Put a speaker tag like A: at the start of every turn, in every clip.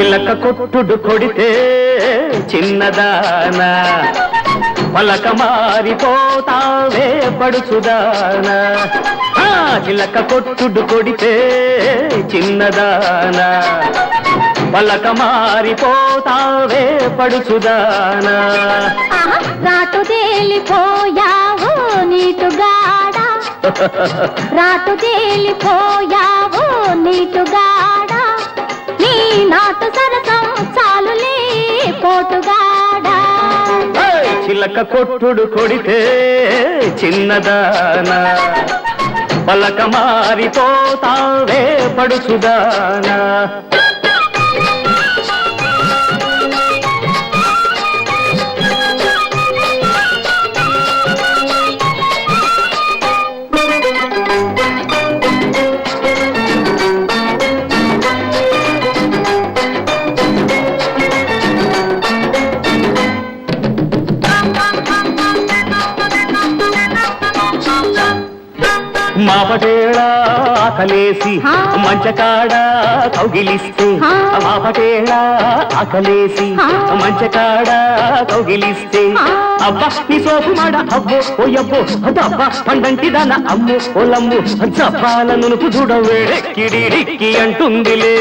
A: చిలక కొట్టుడు కొడితే చిన్నదానా. పలక మారిపోతావే పడుచుదానా. చిలక కొట్టుడు కొడితే చిన్నదానా. పలక మారిపోతావే పడుచుదానా.
B: రాటు తేలిపోయావు నీటుగాడ రాటు తేలిపోయావు నీటుగాడ నీ నా పోటుగాడ
A: చిలక కొట్టుడు కొడితే చిన్నదానా? పలక మారిపోతావే పడుచుదానా మాపటేళ ఆకలేసి. మంచకాడ కౌగిలిస్తే
B: ఆ.
A: మాపటేళ ఆకలేసి. మంచకాడ కౌగిలిస్తే. అబ్బా నీ సోపు మాడ అబ్బో ఓయబ్బో అబ్బా పండంటి దాన అమ్ము ఓలమ్ము జపాల నునుపు చూడ వేడెక్కిడిడిక్కి అంటుందిలే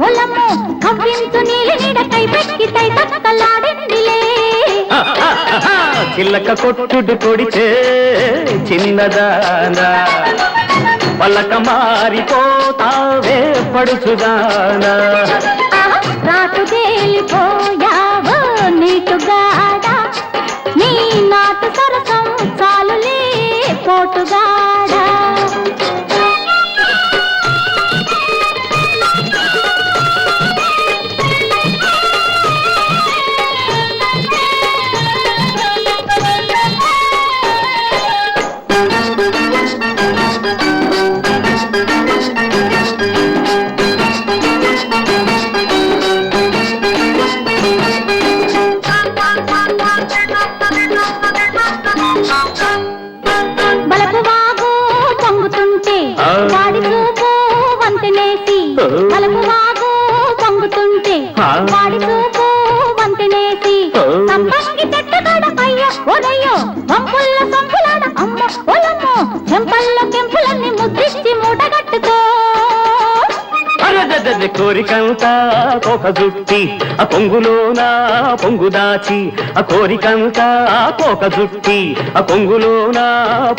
B: కళ్ళలోన కవ్వించు నీలి నీడ పెక్కి తై తక్కలాడిందిలే
A: చిల్లక కొట్టుడు కొడితే చిన్నదానా. పలక మారిపోతావే పడుచుదానా.
B: పొంగుతుంటే
A: ఆ.
B: వాడి చూపు వంతెనేసి పొంగుతుంటే. సంపంగి సంపులాడ అమ్మ చెంపల్లో
A: కోరికంతా కోక జుట్టి ఆ కొంగులోన పొంగు దాచి ఆ కోరికంతా కోక జుట్టి ఆ కొంగులోన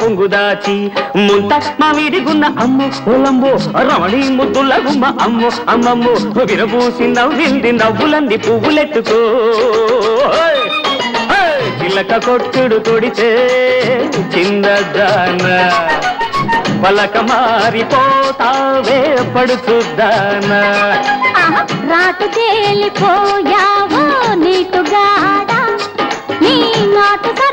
A: పొంగు దాచి. ముంత మా వీడిగున్న అమ్ము పొలంబో రమణి ముద్దుల గుమ్మ అమ్ము అమ్మమ్ము విరబూసి నవ్వింది నవ్వులంది పువ్వులెట్టుకో చిలక కొట్టుడు కొడితే చిన్నదాన పలక మారిపోతావే
B: పడుతుదానా రాటు తేలిపోయావో నీటుగాడా నీ నాటుగా